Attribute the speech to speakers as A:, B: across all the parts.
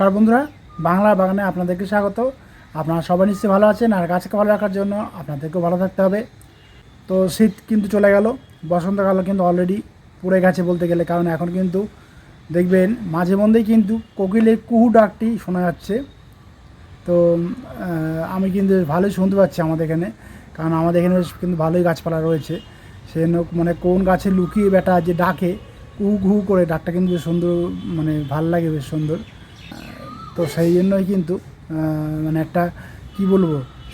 A: নমস্কার বন্ধুরা, বাংলা বাগানে আপনাদেরকে স্বাগত। আপনারা সবাই নিশ্চয়ই ভালো আছেন আর গাছকে ভালো রাখার জন্য আপনাদেরকেও ভালো থাকতে হবে। তো শীত কিন্তু চলে গেল বসন্তকাল কিন্তু অলরেডি পড়ে গেছে বলতে গেলে, কারণ এখন কিন্তু দেখবেন মাঝে মধ্যেই কিন্তু কোকিলের কুহু ডাকটি শোনা যাচ্ছে। তো আমি কিন্তু ভালোই শুনতে পাচ্ছি আমাদের এখানে, কারণ আমাদের এখানে কিন্তু ভালোই গাছপালা রয়েছে। সে মানে কোন গাছে লুকিয়ে বেটা যে ডাকে, কুহু কুহু করে, ডাকটা কিন্তু বেশ সুন্দর মানে ভালো লাগে, বেশ সুন্দর। তো সেই জন্যই কিন্তু মানে একটা, কি বলব,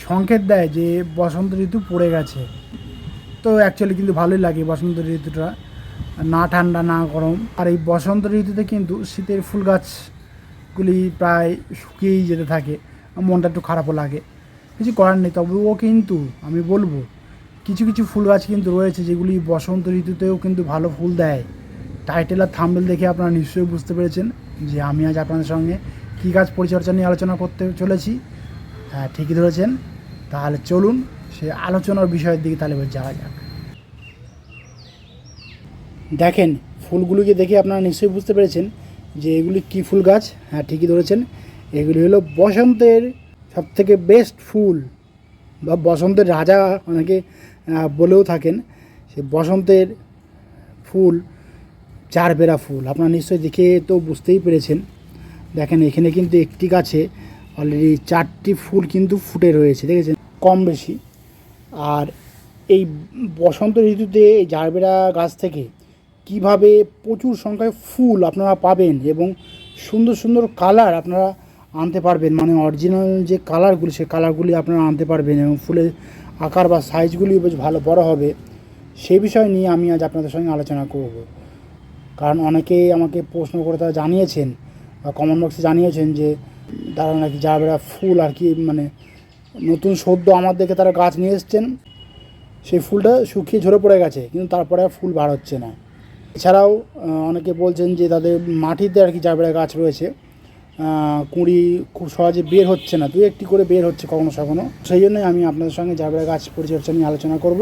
A: সংকেত দেয় যে বসন্ত ঋতু পড়ে গেছে। তো অ্যাকচুয়ালি কিন্তু ভালোই লাগে বসন্ত ঋতুটা। না ঠান্ডা, না গরম। আর এই বসন্ত ঋতুতে কিন্তু শীতের ফুল গাছগুলি প্রায় শুকিয়েই যেতে থাকে। মনটা একটু খারাপও লাগে। কিছু করার নেই, তবুও কিন্তু আমি বলব, কিছু কিছু ফুল গাছ কিন্তু রয়েছে যেগুলি বসন্ত ঋতুতেও কিন্তু ভালো ফুল দেয়। টাইটেল আর থাম্বেল দেখে আপনারা নিশ্চয়ই বুঝতে পেরেছেন যে আমি আজ আপনাদের সঙ্গে কী গাছ পরিচর্যা নিয়ে আলোচনা করতে চলেছি? হ্যাঁ ঠিকই ধরেছেন। তাহলে চলুন, সে আলোচনার বিষয়ের দিকে তাহলে যাওয়া যাক। দেখেন, ফুলগুলিকে দেখে আপনারা নিশ্চয়ই বুঝতে পেরেছেন যে এগুলি কী ফুল গাছ। হ্যাঁ ঠিকই ধরেছেন। এগুলি হলো বসন্তের সবথেকে বেস্ট ফুল বা বসন্তের রাজা অনেকে বলেও থাকেন সে বসন্তের ফুল চারবেরা ফুল। আপনারা নিশ্চয়ই দেখে তো বুঝতেই পেরেছেন। দেখেন, এখানে কিন্তু একটি গাছে অলরেডি চারটি ফুল কিন্তু ফুটে রয়েছে, দেখেছেন? কম বেশি। আর এই বসন্ত ঋতুতে জারবেরা গাছ থেকে কীভাবে প্রচুর সংখ্যায় ফুল আপনারা পাবেন এবং সুন্দর সুন্দর কালার আপনারা আনতে পারবেন মানে অরিজিনাল যে কালারগুলি, সে কালারগুলি আপনারা আনতে পারবেন এবং ফুলের আকার বা সাইজগুলি বেশ ভালো, বড় হবে। সেই বিষয় নিয়ে আমি আজ আপনাদের সঙ্গে আলোচনা করব। কারণ অনেকেই আমাকে প্রশ্ন করে তারা জানিয়েছেন। বা কমেন্ট বক্সে জানিয়েছেন যে তারা নাকি জারবেরা ফুল আর কি মানে নতুন সদ্য আমার দেখে তারা গাছ নিয়ে এসছেন। সেই ফুলটা শুকিয়ে ঝরে পড়ে গেছে, কিন্তু তারপরে আর ফুল বার হচ্ছে না। এছাড়াও অনেকে বলছেন যে তাদের মাটিতে আর কি জারবেরা গাছ রয়েছে কুঁড়ি খুব সহজে বের হচ্ছে না, দু একটি করে বের হচ্ছে কখনো কখনো সেই জন্যই আমি আপনাদের সঙ্গে জারবেরা গাছ পরিচর্যা নিয়ে আলোচনা করব।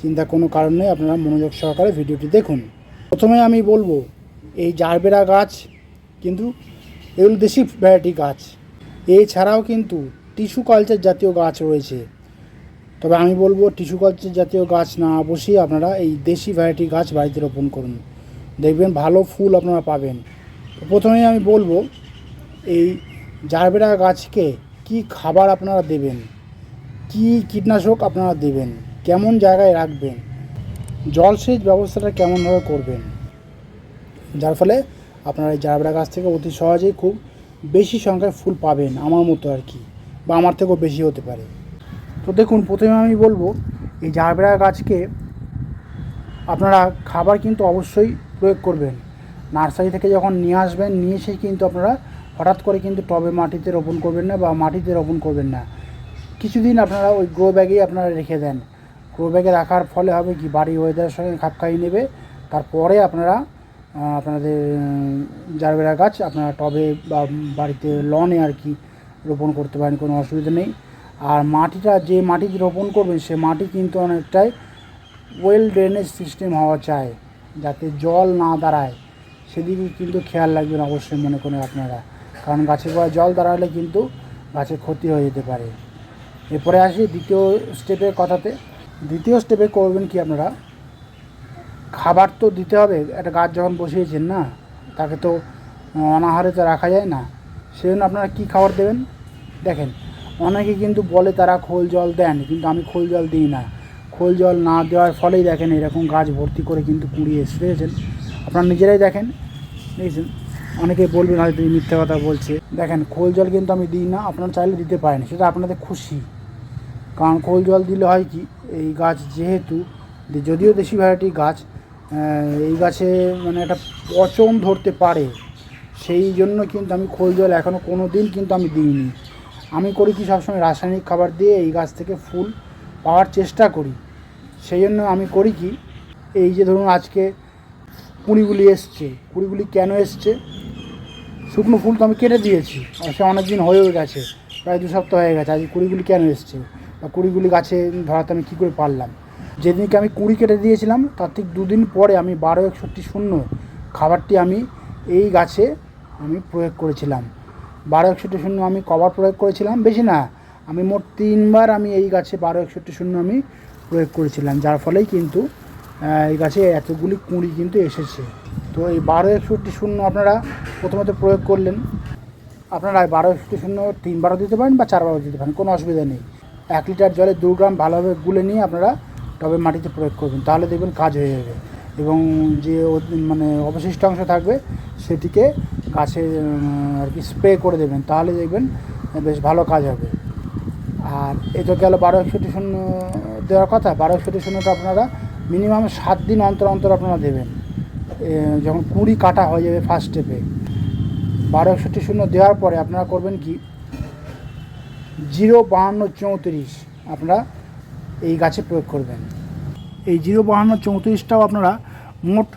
A: চিন্তা কোনো কারণ নেই, আপনারা মনোযোগ সহকারে ভিডিওটি দেখুন। প্রথমে আমি বলব, এই জারবেরা গাছ কিন্তু এগুলো দেশি ভ্যারাইটি গাছ। এছাড়াও কিন্তু টিস্যু কালচার জাতীয় গাছ রয়েছে। তবে আমি বলব টিস্যু কালচার জাতীয় গাছ না বসিয়ে আপনারা এই দেশি ভ্যারাইটি গাছ বাড়িতে রোপণ করুন। দেখবেন ভালো ফুল আপনারা পাবেন। প্রথমেই আমি বলব এই জারবেরা গাছকে কি খাবার আপনারা দেবেন? কি কীটনাশক আপনারা দেবেন? কেমন জায়গায় রাখবেন? জলসেচ ব্যবস্থাটা কেমনভাবে করবেন? যার ফলে আপনারা এই জারবেরা গাছ থেকে অতি সহজেই খুব বেশি সংখ্যায় ফুল পাবেন আমার মতো আর কি, বা আমার থেকেও বেশি হতে পারে। তো দেখুন, প্রথমে আমি বলব, এই জারবেরা গাছকে আপনারা খাবার কিন্তু অবশ্যই প্রয়োগ করবেন। নার্সারি থেকে যখন নিয়ে আসবেন, নিয়ে এসে কিন্তু আপনারা হঠাৎ করে কিন্তু টবে মাটিতে রোপণ করবেন না বা মাটিতে রোপণ করবেন না। কিছুদিন আপনারা ওই গ্রো ব্যাগেই আপনারা রেখে দেন। গ্রো ব্যাগে রাখার ফলে হবে কি, বাড়ির ওয়েদারের সঙ্গে খাপ খাইয়ে নেবে। তারপরে আপনারা আপনাদের জারবেরা গাছ আপনারা টবে বা বাড়িতে লনে আর কি রোপণ করতে পারেন, কোনো অসুবিধা নেই। আর মাটিটা, যে মাটি রোপণ করবেন, সে মাটি কিন্তু অনেকটাই ওয়েল ড্রেনেজ সিস্টেম হওয়া চাই, যাতে জল না দাঁড়ায়। সেদিকে কিন্তু খেয়াল রাখবেন অবশ্যই মনে করেন আপনারা। কারণ গাছের গোড়ায় জল দাঁড়ালে কিন্তু গাছের ক্ষতি হয়ে যেতে পারে। এরপরে আসি দ্বিতীয় স্টেপের কথাতে। দ্বিতীয় স্টেপে করবেন কি আপনারা? খাবার তো দিতে হবে, একটা গাছ যখন বসিয়েছেন না, তাকে তো অনাহারে তো রাখা যায় না। সেই জন্য আপনারা কী খাবার দেবেন? দেখেন, অনেকে কিন্তু বলে তারা খোল জল দেন, কিন্তু আমি খোল জল দিই না। খোল জল না দেওয়ার ফলেই দেখেন এরকম গাছ ভর্তি করে কিন্তু কুড়িয়ে এসে দেখেছেন আপনারা নিজেরাই দেখেন। দেখেছেন? অনেকে বলবেন, হয়তো মিথ্যা কথা বলছে। দেখেন, খোল জল কিন্তু আমি দিই না, আপনারা চাইলে দিতে পারেন, সেটা আপনাদের খুশি। কারণ খোল জল দিলে হয় কি, এই গাছ যেহেতু যদিও দেশি ভ্যারাইটি গাছ এই গাছে মানে একটা পচন ধরতে পারে, সেই জন্য কিন্তু আমি খোল জল এখনও কোনো দিন কিন্তু আমি দিইনি। আমি করি কি সবসময় রাসায়নিক খাবার দিয়ে এই গাছ থেকে ফুল পাওয়ার চেষ্টা করি। সেই জন্য আমি করি কি, এই যে ধরুন আজকে কুড়িগুলি এসছে কুড়িগুলি কেন এসছে? শুকনো ফুল তো আমি কেটে দিয়েছি, সে অনেক দিন হয়েও গেছে, প্রায় দু সপ্তাহ হয়ে গেছে, আজ কুড়িগুলি কেন এসছে? বা কুড়িগুলি গাছে ধরাতে আমি কী করে পারলাম? যেদিনকে আমি কুড়ি কেটে দিয়েছিলাম, তার ঠিক দুদিন পরে আমি বারো একষট্টি শূন্য খাবারটি আমি এই গাছে আমি প্রয়োগ করেছিলাম। বারো একষট্টি শূন্য আমি কভার প্রয়োগ করেছিলাম? বেশি না। আমি মোট তিনবার আমি এই গাছে বারো একষট্টি শূন্য আমি প্রয়োগ করেছিলাম, যার ফলেই কিন্তু এই গাছে এতগুলি কুঁড়ি কিন্তু এসেছে। তো এই বারো একষট্টি শূন্য আপনারা প্রথমত প্রয়োগ করলেন। আপনারা বারো একষট্টি শূন্য তিনবারও দিতে পারেন বা চারবারও দিতে পারেন, কোনো অসুবিধা নেই। এক লিটার জলে দু গ্রাম ভালোভাবে গুলে নিয়ে আপনারা টবে মাটিতে প্রয়োগ করবেন। তাহলে দেখবেন কাজ হয়ে যাবে। এবং যে মানে অবশিষ্ট অংশ থাকবে, সেটিকে গাছে আর কি স্প্রে করে দেবেন। তাহলে দেখবেন বেশ ভালো কাজ হবে। আর এ তো গেল বারো একষট্টি শূন্য দেওয়ার কথা। বারো একষট্টি শূন্যটা আপনারা মিনিমাম সাত দিন অন্তর অন্তর আপনারা দেবেন। যখন কুড়ি কাটা হয়ে যাবে ফার্স্ট স্টেপে বারো একষট্টি শূন্য দেওয়ার পরে আপনারা করবেন কি? জিরো বাহান্ন চৌত্রিশ আপনারা এই গাছে প্রয়োগ করবেন। এই জিরো বাহান্ন চৌত্রিশটাও আপনারা মোট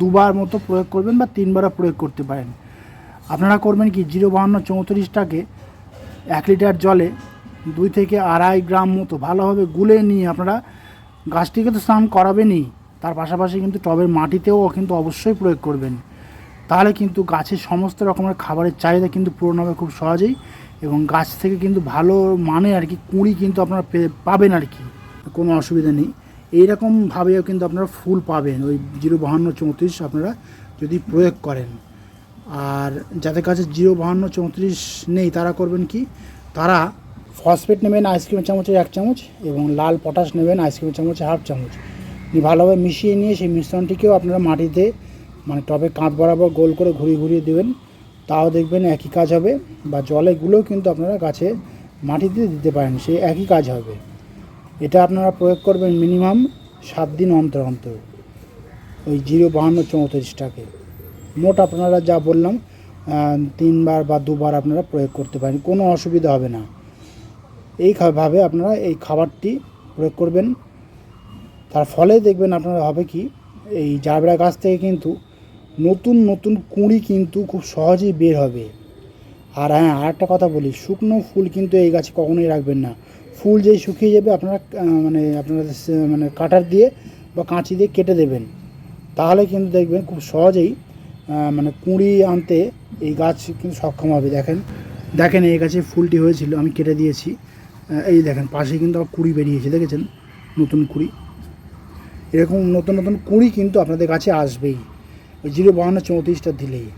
A: দুবার মতো প্রয়োগ করবেন বা তিনবারও প্রয়োগ করতে পারেন। আপনারা করবেন কি, জিরো বাহান্ন চৌত্রিশটাকে এক লিটার জলে দুই থেকে আড়াই গ্রাম মতো ভালোভাবে গুলে নিয়ে আপনারা গাছটিকে তো স্নান করাবেনই, তার পাশাপাশি কিন্তু টবের মাটিতেও কিন্তু অবশ্যই প্রয়োগ করবেন। তাহলে কিন্তু গাছের সমস্ত রকমের খাবারের চাহিদা কিন্তু পূরণ হবে খুব সহজেই। এবং গাছ থেকে কিন্তু ভালো মানে আর কি, কুঁড়ি কিন্তু আপনারা পাবেন আর কি, কোনো অসুবিধা নেই। এইরকমভাবেও কিন্তু আপনারা ফুল পাবেন, ওই জিরো বাহান্ন চৌত্রিশ আপনারা যদি প্রয়োগ করেন। আর যাদের কাছে জিরো বাহান্ন চৌত্রিশ নেই, তারা করবেন কি, তারা ফসফেট নেবেন আইসক্রিমের চামচের এক চামচ এবং লাল পটাশ নেবেন আইসক্রিমের চামচের হাফ চামচ। ভালোভাবে মিশিয়ে নিয়ে সেই মিশ্রণটিকেও আপনারা মাটিতে মানে টবে কাঁধ বরাবর গোল করে ঘুরিয়ে ঘুরিয়ে দেবেন। তাও দেখবেন একই কাজ হবে বা জলেগুলোও কিন্তু আপনারা গাছে মাটিতে দিতে পারেন, সেই একই কাজ হবে। এটা আপনারা প্রয়োগ করবেন মিনিমাম সাত দিন অন্তর অন্তর, ওই জিরো বাহান্ন চৌত্রিশটাকে মোট আপনারা যা বললাম তিনবার বা দুবার আপনারা প্রয়োগ করতে পারেন, কোনো অসুবিধা হবে না। এই খা- আপনারা এই খাবারটি প্রয়োগ করবেন। তার ফলে দেখবেন আপনারা হবে কি, এই জাবড়া গাছ থেকে কিন্তু নতুন নতুন কুঁড়ি কিন্তু খুব সহজেই বের হবে। আর হ্যাঁ আর একটা কথা বলি, শুকনো ফুল কিন্তু এই গাছে কখনোই রাখবেন না। ফুল যেই শুকিয়ে যাবে আপনারা মানে আপনারা মানে কাটার দিয়ে বা কাঁচি দিয়ে কেটে দেবেন। তাহলে কিন্তু দেখবেন খুব সহজেই মানে কুঁড়ি আনতে এই গাছ কিন্তু সক্ষম হবে। দেখেন দেখেন এই গাছে ফুলটি হয়েছিল, আমি কেটে দিয়েছি। এই দেখেন পাশে কিন্তু আবার কুঁড়ি বেরিয়েছে, দেখেছেন? নতুন কুঁড়ি। এরকম নতুন নতুন কুঁড়ি কিন্তু আপনাদের কাছে আসবেই। ওই জিরো বাহান্ন চৌত্রিশটা দিলেই।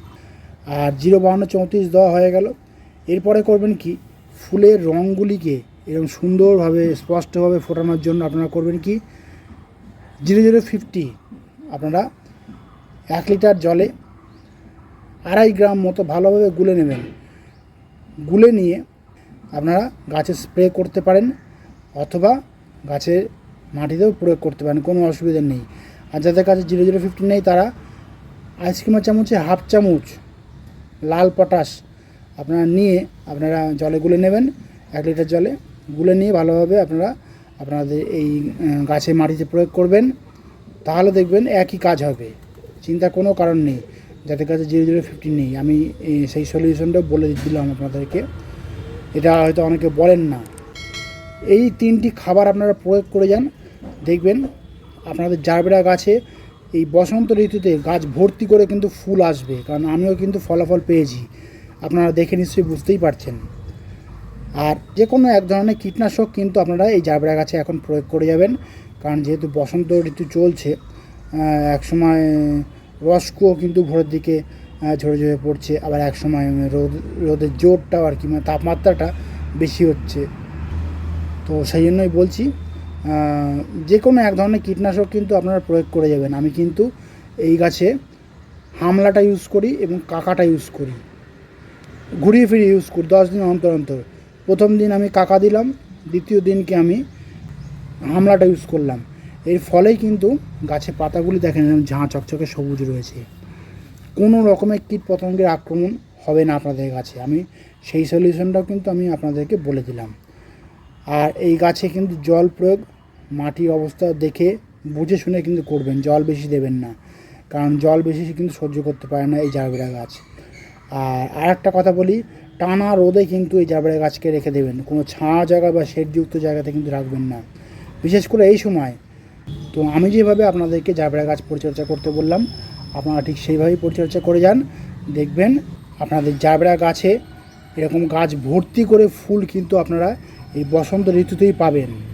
A: আর জিরো বাহান্ন চৌত্রিশ দেওয়া হয়ে গেল। এরপরে করবেন কি? ফুলের রঙগুলিকে এরকম সুন্দরভাবে, স্পষ্টভাবে ফোটানোর জন্য আপনারা করবেন কি? জিরো জিরো ফিফটি আপনারা এক লিটার জলে আড়াই গ্রাম মতো ভালোভাবে গুলে নেবেন। গুলে নিয়ে আপনারা গাছে স্প্রে করতে পারেন অথবা গাছের মাটিতেও প্রয়োগ করতে পারেন, কোনো অসুবিধা নেই। আর যাদের কাছে জিরো জিরো ফিফটি নেই তারা আইসক্রিমের চামচে হাফ চামচ লাল পটাশ। আপনারা নিয়ে আপনারা জলে গুলে নেবেন, এক লিটার জলে গুলে নিয়ে ভালোভাবে আপনারা আপনাদের এই গাছে মাটিতে প্রয়োগ করবেন। তাহলে দেখবেন একই কাজ হবে। চিন্তা কোনো কারণ নেই। যাদের কাছে জিরো জিরো ফিফটি নেই। আমি সেই সলিউশনটা বলে দিলাম আপনাদেরকে। এটা হয়তো অনেকে বলেন না। এই তিনটি খাবার আপনারা প্রয়োগ করে যান। দেখবেন আপনাদের জারবেরা গাছে এই বসন্ত ঋতুতে গাছ ভর্তি করে কিন্তু ফুল আসবে, কারণ আমিও কিন্তু ফলাফল পেয়েছি। আপনারা দেখে নিশ্চয়ই বুঝতেই পারছেন। আর যে কোনো এক ধরনের কীটনাশক কিন্তু আপনারা এই জারবেরা গাছে এখন প্রয়োগ করে যাবেন, কারণ যেহেতু বসন্ত ঋতু চলছে এক সময় রস্কুও কিন্তু ভোরের দিকে ঝরে ঝরে পড়ছে, আবার এক সময় রোদ, রোদের জোরটাও আর কি মানে তাপমাত্রাটা বেশি হচ্ছে। তো সেই জন্যই বলছি যে কোনো এক ধরনের কীটনাশক কিন্তু আপনারা প্রয়োগ করে যাবেন। আমি কিন্তু এই গাছে হামলাটা ইউজ করি এবং কাকাটা ইউজ করি। ঘুরিয়ে ফিরিয়ে ইউজ করি, দশ দিন অন্তর অন্তর। প্রথম দিন আমি কাকা দিলাম, দ্বিতীয় দিনকে আমি হামলাটা ইউজ করলাম। এর ফলেই কিন্তু গাছের পাতাগুলি দেখেন ঝাঁ চকচকে সবুজ রয়েছে। কোনো রকমের কীট পতঙ্গের আক্রমণ হবে না আপনাদের গাছে। আমি সেই সলিউশনটাও কিন্তু আমি আপনাদেরকে বলে দিলাম। আর এই গাছে কিন্তু জল প্রয়োগ মাটির অবস্থা দেখে, বুঝে শুনে কিন্তু করবেন, জল বেশি দেবেন না। কারণ জল বেশি কিন্তু সহ্য করতে পারে না এই জারবেরা গাছ। আর আর একটা কথা বলি, টানা রোদে কিন্তু এই জারবেরা গাছকে রেখে দেবেন। কোনো ছায়া জায়গা বা শেডযুক্ত জায়গাতে কিন্তু রাখবেন না। বিশেষ করে এই সময়। তো আমি যেভাবে আপনাদেরকে জাবড়া গাছ পরিচর্যা করতে বললাম, আপনারা ঠিক সেইভাবেই পরিচর্যা করে যান। দেখবেন আপনাদের জাবড়া গাছে এরকম গাছ ভর্তি করে ফুল কিন্তু আপনারা এই বসন্ত ঋতুতেই পাবেন।